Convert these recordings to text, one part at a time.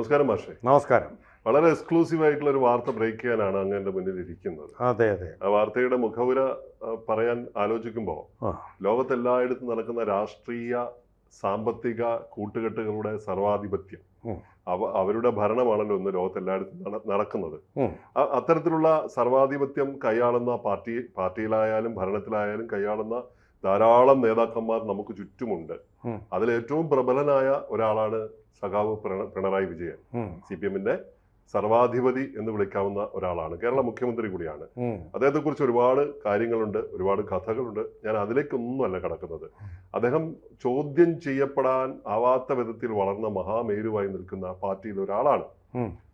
നമസ്കാരം മാഷേ. നമസ്കാരം. വളരെ എക്സ്ക്ലൂസീവ് ആയിട്ടുള്ള ഒരു വാർത്ത ബ്രേക്ക് ചെയ്യാനാണ് അങ്ങ് എന്റെ മുന്നിൽ ഇരിക്കുന്നത് അതെ അതെ. ആ വാർത്തയുടെ മുഖവുര പറയാൻ ആലോചിക്കുമ്പോൾ. ലോകത്തെല്ലായിടത്തും നടക്കുന്ന രാഷ്ട്രീയ സാമ്പത്തിക കൂട്ടുകെട്ടുകളുടെ സർവാധിപത്യം. അവ അവരുടെ ഭരണമാണല്ലോ ഇന്ന് ലോകത്തെല്ലായിടത്തും നട- നടക്കുന്നത്. അത്തരത്തിലുള്ള സർവാധിപത്യം കൈയാളുന്ന പാർട്ടി പാർട്ടിയിലായാലും ഭരണത്തിലായാലും കൈയാളുന്ന ധാരാളം നേതാക്കന്മാർ നമുക്ക് ചുറ്റുമുണ്ട്. അതിൽ ഏറ്റവും പ്രബലനായ ഒരാളാണ് സഖാവ് പിണ- പിണറായി വിജയൻ. സി പി എമ്മിന്റെ സർവാധിപതി എന്ന് വിളിക്കാവുന്ന ഒരാളാണ്. കേരള മുഖ്യമന്ത്രി കൂടിയാണ്. അദ്ദേഹത്തെ കുറിച്ച് ഒരുപാട് കാര്യങ്ങളുണ്ട് ഒരുപാട് കഥകളുണ്ട്. ഞാൻ അതിലേക്കൊന്നുമല്ല കടക്കുന്നത്. അദ്ദേഹം ചോദ്യം ചെയ്യപ്പെടാൻ ആവാത്ത വിധത്തിൽ വളർന്ന മഹാമേരുവായി നിൽക്കുന്ന പാർട്ടിയിൽ ഒരാളാണ്.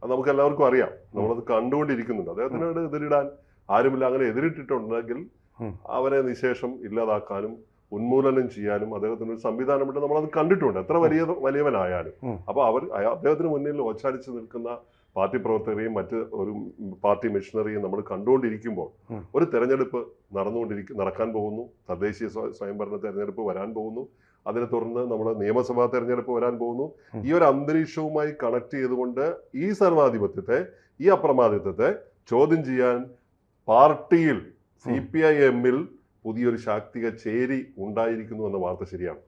അത് നമുക്ക് എല്ലാവർക്കും അറിയാം. നമ്മളത് കണ്ടുകൊണ്ടിരിക്കുന്നുണ്ട്. അദ്ദേഹത്തിനോട് എതിരിടാൻ ആരുമില്ല. അങ്ങനെ എതിരിട്ടിട്ടുണ്ടെങ്കിൽ. അവരെ നിശേഷം ഇല്ലാതാക്കാനും ഉന്മൂലനം ചെയ്യാനും അദ്ദേഹത്തിന് ഒരു സംവിധാനമുണ്ട് നമ്മളത് കണ്ടിട്ടുണ്ട്. എത്ര വലിയ വലിയവനായാലും. അപ്പോൾ അവർ അദ്ദേഹത്തിന് മുന്നിൽ ഓച്ചാരിച്ച് നിൽക്കുന്ന പാർട്ടി പ്രവർത്തകരെയും മറ്റ് ഒരു പാർട്ടി മിഷണറിയും നമ്മൾ കണ്ടുകൊണ്ടിരിക്കുമ്പോൾ ഒരു തെരഞ്ഞെടുപ്പ് നടന്നുകൊണ്ടിരിക്കും നടക്കാൻ പോകുന്നു. തദ്ദേശീയ സ്വ- സ്വയംഭരണ തെരഞ്ഞെടുപ്പ് വരാൻ പോകുന്നു. അതിനെ തുടർന്ന് നമ്മൾ നിയമസഭാ തെരഞ്ഞെടുപ്പ് വരാൻ പോകുന്നു. ഈ ഒരു അന്തരീക്ഷവുമായി കണക്ട് ചെയ്തുകൊണ്ട് ഈ സർവാധിപത്യത്തെ ഈ അപ്രമാദിത്വത്തെ ചോദ്യം ചെയ്യാൻ പാർട്ടിയിൽ സി പി ഐ എമ്മിൽ പുതിയൊരു ശാക്തിക ചേരി ഉണ്ടായിരിക്കുന്നു എന്ന വാർത്ത ശരിയാണ്.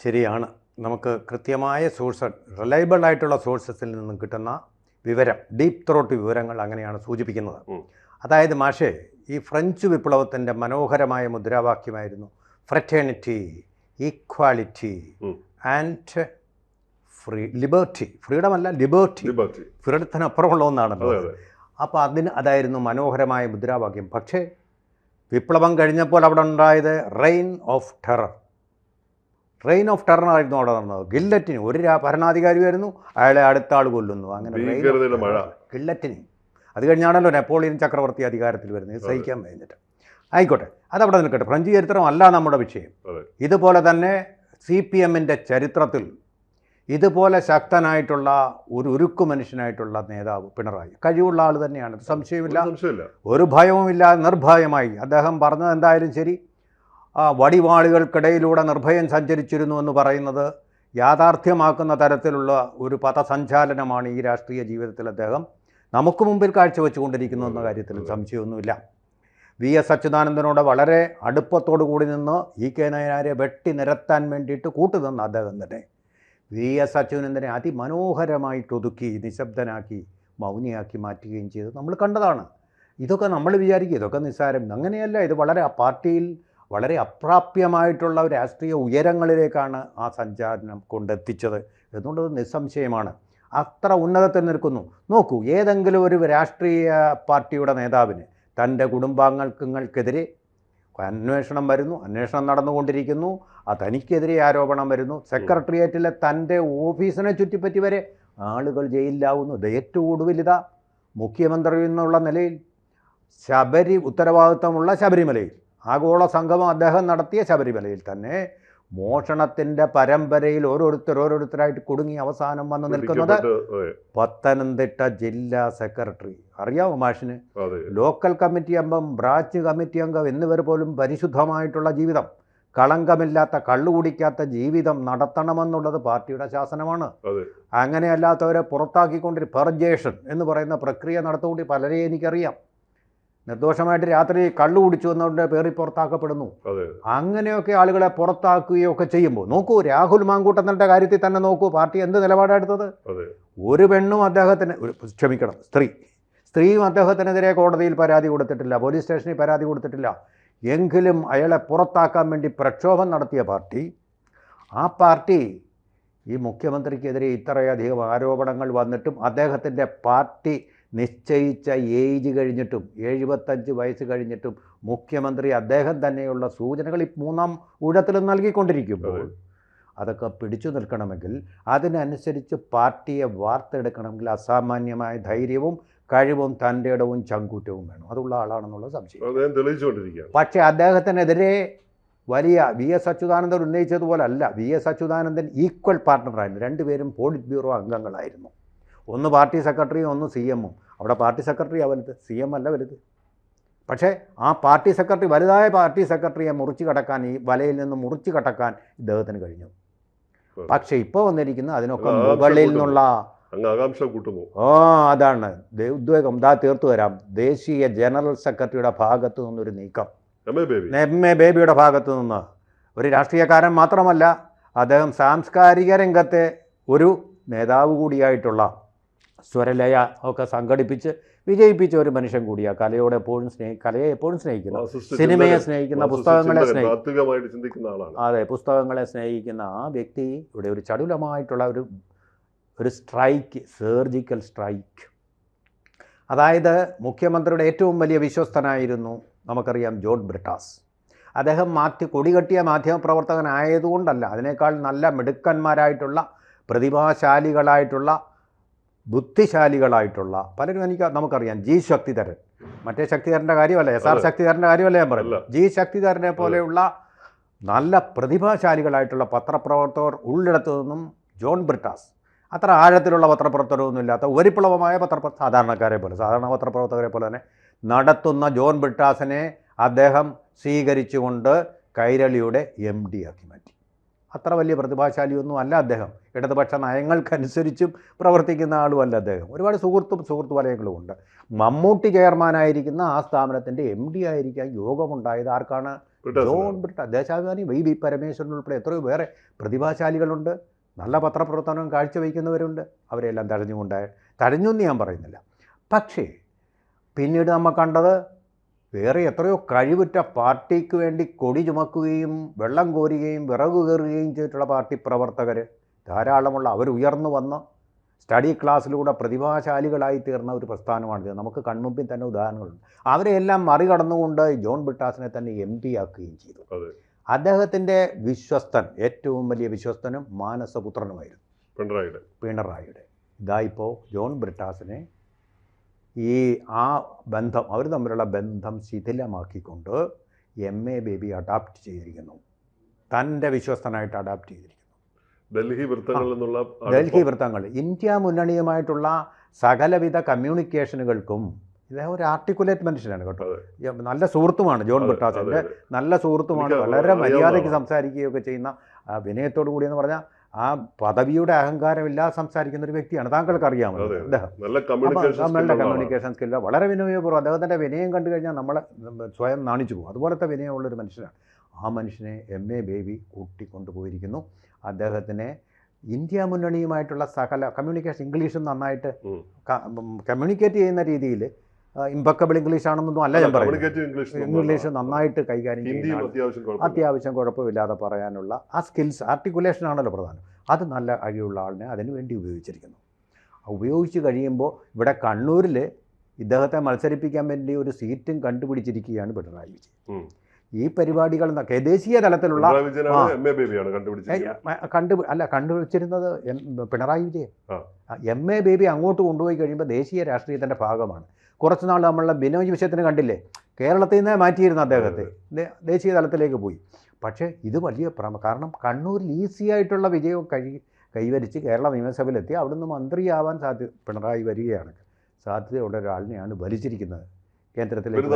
ശരിയാണ്. നമുക്ക് കൃത്യമായ സോഴ്സ് റിലയബിൾ ആയിട്ടുള്ള സോഴ്സസിൽ നിന്നും കിട്ടുന്ന വിവരം ഡീപ് ത്രോട്ട് വിവരങ്ങൾ അങ്ങനെയാണ് സൂചിപ്പിക്കുന്നത്. അതായത് മാഷേ ഈ ഫ്രഞ്ച് വിപ്ലവത്തിന്റെ മനോഹരമായ മുദ്രാവാക്യമായിരുന്നു fraternity equality and free liberty freedom അല്ല ലിബർട്ടി ഫ്രീഡത്തിനപ്പുറമുള്ള ഒന്നാണല്ലോ അതെ അപ്പോൾ അതിന് അതായിരുന്നു മനോഹരമായ മുദ്രാവാക്യം. പക്ഷേ വിപ്ലവം കഴിഞ്ഞപ്പോൾ അവിടെ ഉണ്ടായത് reign of terror reign of terror ആയിരുന്നു അവിടെ നടന്നത്. ഗില്ലറ്റിന് ഒരു ഭരണാധികാരി വരുന്നു അയാളെ അടുത്ത ആൾ കൊല്ലുന്നു. അങ്ങനെ ഗില്ലറ്റിന് അത് കഴിഞ്ഞാണല്ലോ നെപ്പോളിയൻ ചക്രവർത്തി അധികാരത്തിൽ വരുന്നത്. സഹിക്കാൻ കഴിഞ്ഞിട്ട്. ആയിക്കോട്ടെ. അതവിടെ നിൽക്കട്ടെ. ഫ്രഞ്ച് ചരിത്രം അല്ല നമ്മുടെ വിഷയം. ഇതുപോലെ തന്നെ സി പി എമ്മിന്റെ ചരിത്രത്തിൽ ഇതുപോലെ ശക്തനായിട്ടുള്ള ഒരു ഉരുക്കു മനുഷ്യനായിട്ടുള്ള നേതാവ് പിണറായി. കഴിവുള്ള ആൾ തന്നെയാണ്. സംശയമില്ല ഒരു സംശയമില്ല ഒരു ഭയവുമില്ല. നിർഭയമായി. അദ്ദേഹം പറഞ്ഞത് എന്തായാലും ശരി. ആ വടിവാളുകൾക്കിടയിലൂടെ നിർഭയം സഞ്ചരിച്ചിരുന്നു എന്ന് പറയുന്നത് യാഥാർത്ഥ്യമാക്കുന്ന തരത്തിലുള്ള ഒരു പഥസഞ്ചാലനമാണ് ഈ രാഷ്ട്രീയ ജീവിതത്തിൽ അദ്ദേഹം നമുക്ക് മുമ്പിൽ കാഴ്ചവെച്ചുകൊണ്ടിരിക്കുന്നു എന്ന കാര്യത്തിൽ സംശയമൊന്നുമില്ല. വി എസ് അച്യുതാനന്ദനോട് വളരെ അടുപ്പത്തോടു കൂടി നിന്ന് ഇ കെ നയനാരെ വെട്ടി നിരത്താൻ വേണ്ടിയിട്ട് കൂട്ടുനിന്ന അദ്ദേഹം തന്നെ. വി എസ് അച്യുനന്ദനെ അതിമനോഹരമായിട്ട് ഒതുക്കി നിശബ്ദനാക്കി മൗനിയാക്കി മാറ്റുകയും ചെയ്തത് നമ്മൾ കണ്ടതാണ്. ഇതൊക്കെ നമ്മൾ വിചാരിക്കും ഇതൊക്കെ നിസ്സാരം. അങ്ങനെയല്ല ഇത് വളരെ ആ പാർട്ടിയിൽ വളരെ അപ്രാപ്യമായിട്ടുള്ള രാഷ്ട്രീയ ഉയരങ്ങളിലേക്കാണ് ആ സഞ്ചാരനം കൊണ്ടെത്തിച്ചത് എന്നുള്ളത് നിസ്സംശയമാണ്. അത്ര ഉന്നതത്തിൽ നിൽക്കുന്നു. നോക്കൂ ഏതെങ്കിലും ഒരു രാഷ്ട്രീയ പാർട്ടിയുടെ നേതാവിന് തന്റെ കുടുംബാംഗങ്ങൾക്കെതിരെ അന്വേഷണം വരുന്നു. അന്വേഷണം നടന്നുകൊണ്ടിരിക്കുന്നു. ആ തനിക്കെതിരെ ആരോപണം വരുന്നു. സെക്രട്ടേറിയറ്റിലെ തന്റെ ഓഫീസിനെ ചുറ്റിപ്പറ്റി വരെ ആളുകൾ ജയിലിലാവുന്നു. ഏറ്റവും ഒടുവിലിതാ മുഖ്യമന്ത്രി എന്നുള്ള നിലയിൽ. ശബരി ഉത്തരവാദിത്തമുള്ള ശബരിമലയിൽ. ആഗോള സംഗമം അദ്ദേഹം നടത്തിയ ശബരിമലയിൽ തന്നെ മോഷണത്തിന്റെ പരമ്പരയിൽ ഓരോരുത്തർ ഓരോരുത്തരായിട്ട് കുടുങ്ങി അവസാനം വന്ന് നിൽക്കുന്നത് പത്തനംതിട്ട ജില്ലാ സെക്രട്ടറി. അറിയാമോ മാഷിന്? ലോക്കൽ കമ്മിറ്റി അംഗം ബ്രാഞ്ച് കമ്മിറ്റി അംഗം എന്നിവർ പോലും പരിശുദ്ധമായിട്ടുള്ള ജീവിതം. കളങ്കമില്ലാത്ത കള്ളു കുടിക്കാത്ത ജീവിതം നടത്തണമെന്നുള്ളത് പാർട്ടിയുടെ ശാസനമാണ്. അങ്ങനെയല്ലാത്തവരെ പുറത്താക്കിക്കൊണ്ടിരി പെർജേഷൻ എന്ന് പറയുന്ന പ്രക്രിയ നടത്തുകൊണ്ട് പലരെയും എനിക്കറിയാം. നിർദോഷമായിട്ട് രാത്രി കള്ളു കുടിച്ചു എന്നവരുടെ പേറി പുറത്താക്കപ്പെടുന്നു. അങ്ങനെയൊക്കെ ആളുകളെ പുറത്താക്കുകയോ ഒക്കെ ചെയ്യുമ്പോൾ നോക്കൂ രാഹുൽ മാങ്കൂട്ടങ്ങളുടെ കാര്യത്തിൽ തന്നെ നോക്കൂ പാർട്ടി എന്ത് അതെ. ഒരു പെണ്ണും അദ്ദേഹത്തിന് ക്ഷമിക്കണം സ്ത്രീ. സ്ത്രീയും അദ്ദേഹത്തിനെതിരെ കോടതിയിൽ പരാതി കൊടുത്തിട്ടില്ല പോലീസ് സ്റ്റേഷനിൽ പരാതി കൊടുത്തിട്ടില്ല. എങ്കിലും അയാളെ പുറത്താക്കാൻ വേണ്ടി പ്രക്ഷോഭം നടത്തിയ പാർട്ടി ആ പാർട്ടി ഈ മുഖ്യമന്ത്രിക്കെതിരെ ഇത്രയധികം ആരോപണങ്ങൾ വന്നിട്ടും അദ്ദേഹത്തിന്റെ പാർട്ടി നിശ്ചയിച്ച ഏജ് കഴിഞ്ഞിട്ടും എഴുപത്തഞ്ച് വയസ്സ് കഴിഞ്ഞിട്ടും മുഖ്യമന്ത്രി അദ്ദേഹം തന്നെയുള്ള സൂചനകൾ ഈ മൂന്നാം ഊഴത്തിൽ നൽകിക്കൊണ്ടിരിക്കുമ്പോൾ അതൊക്കെ പിടിച്ചു നിൽക്കണമെങ്കിൽ അതിനനുസരിച്ച് പാർട്ടിയെ വാർത്തെടുക്കണമെങ്കിൽ അസാമാന്യമായ ധൈര്യവും കഴിവും തന്റെ ഇടവും ചങ്കൂറ്റവും വേണം. അതുള്ള ആളാണെന്നുള്ള സംശയം. പക്ഷേ അദ്ദേഹത്തിനെതിരെ വലിയ വി എസ് അച്യുതാനന്ദൻ ഉന്നയിച്ചതുപോലെ അല്ല വി എസ് അച്യുതാനന്ദൻ ഈക്വൽ പാർട്ട്ണറായിരുന്നു രണ്ടുപേരും പോളിറ്റ് ബ്യൂറോ അംഗങ്ങളായിരുന്നു. ഒന്ന് പാർട്ടി സെക്രട്ടറിയും ഒന്ന് സി എമ്മും. അവിടെ പാർട്ടി സെക്രട്ടറി വലുത് സി എം അല്ല വലുത്. പക്ഷേ ആ പാർട്ടി സെക്രട്ടറി വലുതായ പാർട്ടി സെക്രട്ടറിയെ മുറിച്ച് കടക്കാൻ ഈ വലയിൽ നിന്ന് മുറിച്ച് കടക്കാൻ ഇദ്ദേഹത്തിന് കഴിഞ്ഞു. പക്ഷേ ഇപ്പോൾ വന്നിരിക്കുന്ന അതിനൊക്കെ ആ, മുകളിൽ നിന്നുള്ള ആകാംക്ഷ കൂട്ടുന്നു. ഓ അതാണ്. ഉദ്വേഗം. ദാ തീർത്തു വരാം ദേശീയ ജനറൽ സെക്രട്ടറിയുടെ ഭാഗത്തു നിന്നൊരു നീക്കം. എം എ ബേബിയുടെ ഭാഗത്തു നിന്ന്. ഒരു രാഷ്ട്രീയക്കാരൻ മാത്രമല്ല അദ്ദേഹം സാംസ്കാരിക രംഗത്തെ ഒരു നേതാവ് കൂടിയായിട്ടുള്ള സ്വരലയ ഒക്കെ സംഘടിപ്പിച്ച് വിജയിപ്പിച്ച ഒരു മനുഷ്യൻ കൂടിയാ. കലയോട് എപ്പോഴും സ്നേഹി കലയെ എപ്പോഴും സ്നേഹിക്കുന്ന സിനിമയെ സ്നേഹിക്കുന്ന പുസ്തകങ്ങളെ സ്നേഹിക്കുന്ന അതെ പുസ്തകങ്ങളെ സ്നേഹിക്കുന്ന ആ വ്യക്തി ഇവിടെ ഒരു ചടുലമായിട്ടുള്ള ഒരു ഒരു സ്ട്രൈക്ക് സർജിക്കൽ സ്ട്രൈക്ക് അതായത് മുഖ്യമന്ത്രിയുടെ ഏറ്റവും വലിയ വിശ്വസ്തനായിരുന്നു നമുക്കറിയാം ജോൺ ബ്രിട്ടാസ്. അദ്ദേഹം മാധ്യ കൊടികെട്ടിയ മാധ്യമപ്രവർത്തകനായതുകൊണ്ടല്ല അതിനേക്കാൾ നല്ല മിടുക്കന്മാരായിട്ടുള്ള പ്രതിഭാശാലികളായിട്ടുള്ള ബുദ്ധിശാലികളായിട്ടുള്ള പലരും എനിക്ക് നമുക്കറിയാം ജി ശക്തിധരൻ. മറ്റേ ശക്തിധരന്റെ കാര്യമല്ല എസ് ആർ. ശക്തിധരന്റെ കാര്യമല്ല ഞാൻ പറയുന്നത്. ജി ശക്തിധരനെ പോലെയുള്ള നല്ല പ്രതിഭാശാലികളായിട്ടുള്ള പത്രപ്രവർത്തകർ ഉള്ളിടത്തു നിന്നും ജോൺ ബ്രിട്ടാസ്. അത്ര ആഴത്തിലുള്ള പത്രപ്രവർത്തകരൊന്നും ഇല്ലാത്ത ഉപരിപ്ലവമായ പത്ര സാധാരണക്കാരെ പോലെ സാധാരണ പത്രപ്രവർത്തകരെ പോലെ തന്നെ നടത്തുന്ന ജോൺ ബ്രിട്ടാസിനെ അദ്ദേഹം സ്വീകരിച്ചുകൊണ്ട് കൈരളിയുടെ എം ഡി ആക്കി മാറ്റി. അത്ര വലിയ പ്രതിഭാശാലിയൊന്നും അല്ല അദ്ദേഹം. ഇടതുപക്ഷ നയങ്ങൾക്കനുസരിച്ചും പ്രവർത്തിക്കുന്ന ആളുമല്ല അദ്ദേഹം. ഒരുപാട് സുഹൃത്തും സുഹൃത്തു വലയങ്ങളും ഉണ്ട്. മമ്മൂട്ടി ചെയർമാനായിരിക്കുന്ന ആ സ്ഥാപനത്തിന്റെ എം ഡി ആയിരിക്കാൻ യോഗമുണ്ടായത്. ആർക്കാണ്? John Britta Deshabhimani Y V Parameswaran ഉൾപ്പെടെ എത്രയോ വേറെ പ്രതിഭാശാലികളുണ്ട്. നല്ല പത്രപ്രവർത്തനം കാഴ്ചവെക്കുന്നവരുണ്ട്. അവരെല്ലാം തഴഞ്ഞുകൊണ്ടായ തഴഞ്ഞു എന്ന് ഞാൻ പറയുന്നില്ല. പക്ഷേ പിന്നീട് നമ്മൾ കണ്ടത് വേറെ എത്രയോ കഴിവുറ്റ പാർട്ടിക്ക് വേണ്ടി കൊടി ചുമക്കുകയും വെള്ളം കോരുകയും വിറക് കയറുകയും ചെയ്തിട്ടുള്ള പാർട്ടി പ്രവർത്തകർ ധാരാളമുള്ള അവർ ഉയർന്നു വന്ന് സ്റ്റഡി ക്ലാസ്സിലൂടെ പ്രതിഭാശാലികളായി തീർന്ന ഒരു പ്രസ്ഥാനമാണിത്. നമുക്ക് കൺമുമ്പിൽ തന്നെ ഉദാഹരണങ്ങളുണ്ട്. അവരെയെല്ലാം മറികടന്നുകൊണ്ട് ജോൺ ബിട്ടാസിനെ തന്നെ എം പി ആക്കുകയും ചെയ്തു. അദ്ദേഹത്തിന്റെ വിശ്വസ്തൻ ഏറ്റവും വലിയ വിശ്വസ്തനും മാനസപുത്രനുമായിരുന്നു. പിണറായിയുടെ. പിണറായിയുടെ. ഇതായിപ്പോൾ ജോൺ ബ്രിട്ടാസിനെ ഈ ആ ബന്ധം അവർ തമ്മിലുള്ള ബന്ധം ശിഥിലമാക്കിക്കൊണ്ട് എം എ ബേബി അഡാപ്റ്റ് ചെയ്തിരിക്കുന്നു. തന്റെ വിശ്വസ്തനായിട്ട് അഡാപ്റ്റ് ചെയ്തിരിക്കുന്നു. ഡൽഹി വൃത്തങ്ങളിൽ നിന്നുള്ള ഡൽഹി. വൃത്തങ്ങൾ. ഇന്ത്യ മുന്നണിയുമായിട്ടുള്ള സകലവിധ കമ്മ്യൂണിക്കേഷനുകൾക്കും ഇദ്ദേഹം ഒരു ആർട്ടിക്കുലേറ്റ് മനുഷ്യനാണ് കേട്ടോ. നല്ല സുഹൃത്തുമാണ് ജോൺ ബ്രിട്ടാസിന്റെ. നല്ല സുഹൃത്തുമാണ്. വളരെ മര്യാദയ്ക്ക് സംസാരിക്കുകയൊക്കെ ചെയ്യുന്ന വിനയത്തോടു കൂടിയെന്ന് പറഞ്ഞാൽ ആ പദവിയുടെ അഹങ്കാരമില്ലാതെ സംസാരിക്കുന്ന ഒരു വ്യക്തിയാണ് താങ്കൾക്ക് അറിയാമല്ലോ നല്ല കമ്മ്യൂണിക്കേഷൻ സ്കില്ല വളരെ വിനയപൂർവം അദ്ദേഹത്തിന്റെ വിനയം കണ്ടു കഴിഞ്ഞാൽ നമ്മളെ സ്വയം നാണിച്ചു പോകും. അതുപോലത്തെ വിനയമുള്ളൊരു മനുഷ്യനാണ്. ആ മനുഷ്യനെ എം എ ബേബി കൂട്ടിക്കൊണ്ടുപോയിരിക്കുന്നു. അദ്ദേഹത്തിനെ ഇന്ത്യ മുന്നണിയുമായിട്ടുള്ള സകല കമ്മ്യൂണിക്കേഷൻ ഇംഗ്ലീഷും നന്നായിട്ട് കമ്മ്യൂണിക്കേറ്റ് ചെയ്യുന്ന രീതിയിൽ ഇമ്പക്കബിൾ ഇംഗ്ലീഷ് ആണെന്നൊന്നും അല്ല ഞാൻ പറയുന്നത്. ഇംഗ്ലീഷ് നന്നായിട്ട് കൈകാര്യം ചെയ്യുന്ന. അത്യാവശ്യം കുഴപ്പമില്ലാതെ പറയാനുള്ള ആ സ്കിൽസ് ആർട്ടിക്കുലേഷൻ ആണല്ലോ പ്രധാനം. അത് നല്ല കഴിവുള്ള ആളിനെ അതിനു വേണ്ടി ഉപയോഗിച്ചിരിക്കുന്നു. ഉപയോഗിച്ച് കഴിയുമ്പോൾ ഇവിടെ കണ്ണൂരിൽ ഇദ്ദേഹത്തെ മത്സരിപ്പിക്കാൻ വേണ്ടി ഒരു സീറ്റും കണ്ടുപിടിച്ചിരിക്കുകയാണ് പിണറായി വിജയൻ. ഈ പരിപാടികൾ എന്നൊക്കെ ദേശീയ തലത്തിലുള്ള കണ്ടു അല്ല കണ്ടുപിടിച്ചിരുന്നത് പിണറായി വിജയൻ. എം എ ബേബി അങ്ങോട്ട് കൊണ്ടുപോയി കഴിയുമ്പോൾ ദേശീയ രാഷ്ട്രീയത്തിന്റെ ഭാഗമാണ്. കുറച്ച് നാൾ നമ്മളുടെ ബിനോജ് വിഷയത്തിന് കണ്ടില്ലേ? കേരളത്തിൽ നിന്നേ മാറ്റിയിരുന്നു അദ്ദേഹത്തെ. ദേശീയ തലത്തിലേക്ക് പോയി. പക്ഷേ ഇത് വലിയ പ്രമ കാരണം കണ്ണൂരിൽ ഈസി ആയിട്ടുള്ള വിജയം കഴി കൈവരിച്ച് കേരള നിയമസഭയിലെത്തി അവിടുന്ന് മന്ത്രിയാവാൻ സാധ്യത പിണറായി വരികയാണ്. സാധ്യതയുള്ള ഒരാളിനെയാണ് ഭരിച്ചിരിക്കുന്നത്. കേന്ദ്രത്തിലേക്ക്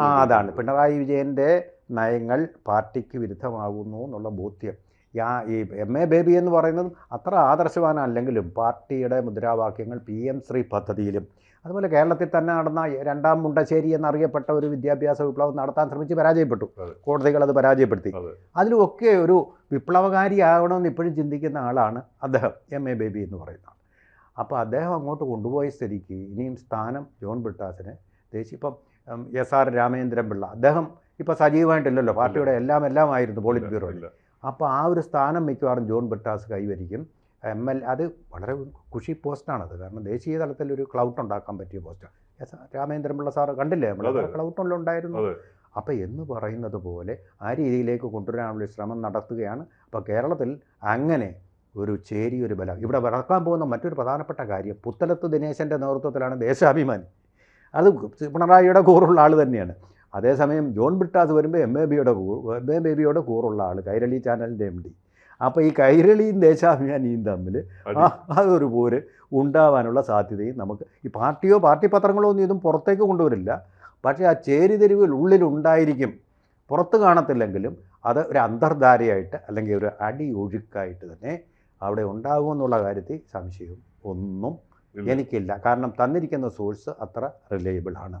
ആ അതാണ്. പിണറായി വിജയന്റെ നയങ്ങൾ പാർട്ടിക്ക് വിരുദ്ധമാകുന്നു എന്നുള്ള ബോധ്യം. യാ ഈ എം എ ബേബി എന്ന് പറയുന്നത് അത്ര ആദർശവാനല്ലെങ്കിലും പാർട്ടിയുടെ മുദ്രാവാക്യങ്ങൾ പി എം ശ്രീ പദ്ധതിയിലും അതുപോലെ കേരളത്തിൽ തന്നെ നടന്ന രണ്ടാം മുണ്ടശ്ശേരി എന്നറിയപ്പെട്ട ഒരു വിദ്യാഭ്യാസ വിപ്ലവം നടത്താൻ ശ്രമിച്ച് പരാജയപ്പെട്ടു. കോടതികൾ അത് പരാജയപ്പെടുത്തി. അതെ. അതിലുമൊക്കെ ഒരു വിപ്ലവകാരിയാകണമെന്ന് ഇപ്പോഴും ചിന്തിക്കുന്ന ആളാണ് അദ്ദേഹം എം എ ബേബി എന്ന് പറയുന്നത് അപ്പോൾ അദ്ദേഹം അങ്ങോട്ട് കൊണ്ടുപോയ സ്ഥിതിക്ക് ഇനിയും സ്ഥാനം ജോൺ ബ്രിട്ടാസിന് ദേശീയ ഇപ്പം എസ് ആർ രാമേന്ദ്രൻ പിള്ള അദ്ദേഹം ഇപ്പോൾ സജീവമായിട്ടില്ലല്ലോ പാർട്ടിയുടെ എല്ലാം എല്ലാം ആയിരുന്നു പോളിറ്റ് ബ്യൂറോയിൽ അപ്പോൾ ആ ഒരു സ്ഥാനം മിക്കവാറും ജോൺ ബ്രിട്ടാസ് കൈവരിക്കും. എം എൽ അത് വളരെ കുഷി പോസ്റ്റാണത് കാരണം ദേശീയ തലത്തിൽ ഒരു ക്ലൗട്ട് ഉണ്ടാക്കാൻ പറ്റിയ പോസ്റ്റാണ്. എസ് രാമേന്ദ്രൻ പിള്ള സാറ് കണ്ടില്ലേ നമ്മൾ? ക്ലൗട്ടുള്ള ഉണ്ടായിരുന്നു. അപ്പോൾ എന്ന് പറയുന്നത് പോലെ ആ രീതിയിലേക്ക് കൊണ്ടുവരാനുള്ള ശ്രമം നടത്തുകയാണ്. അപ്പോൾ കേരളത്തിൽ അങ്ങനെ ഒരു ചേരി ഒരു ബലം. ഇവിടെ വളർക്കാൻ പോകുന്ന മറ്റൊരു പ്രധാനപ്പെട്ട കാര്യം പുത്തലത്ത് ദിനേശന്റെ നേതൃത്വത്തിലാണ് ദേശാഭിമാനി. അത് പിണറായിയുടെ കൂറുള്ള ആൾ തന്നെയാണ്. അതേസമയം ജോൺ ബ്രിട്ടാസ് വരുമ്പോൾ എം എ ബിയുടെ കൂർ എം എ ബേബിയുടെ കൂറുള്ള ആൾ കൈരളി ചാനലിന്റെ എം ഡി അപ്പോൾ ഈ കൈരളിയും ദേശാഭിമാനിയും തമ്മിൽ അതൊരു പോര് ഉണ്ടാവാനുള്ള സാധ്യതയും നമുക്ക് ഈ പാർട്ടിയോ പാർട്ടി പത്രങ്ങളോ ഒന്നും ഇതും പുറത്തേക്ക് കൊണ്ടുവരില്ല. പക്ഷേ ആ ചേരിതിരിവുകൾ ഉള്ളിലുണ്ടായിരിക്കും. പുറത്ത് കാണത്തില്ലെങ്കിലും അത് ഒരു അന്തർധാരയായിട്ട് അല്ലെങ്കിൽ ഒരു അടി ഒഴുക്കായിട്ട് തന്നെ അവിടെ ഉണ്ടാകുമെന്നുള്ള കാര്യത്തിൽ സംശയം ഒന്നും എനിക്കില്ല. കാരണം തന്നിരിക്കുന്ന സോഴ്സ് അത്ര റിലയബിൾ ആണ്.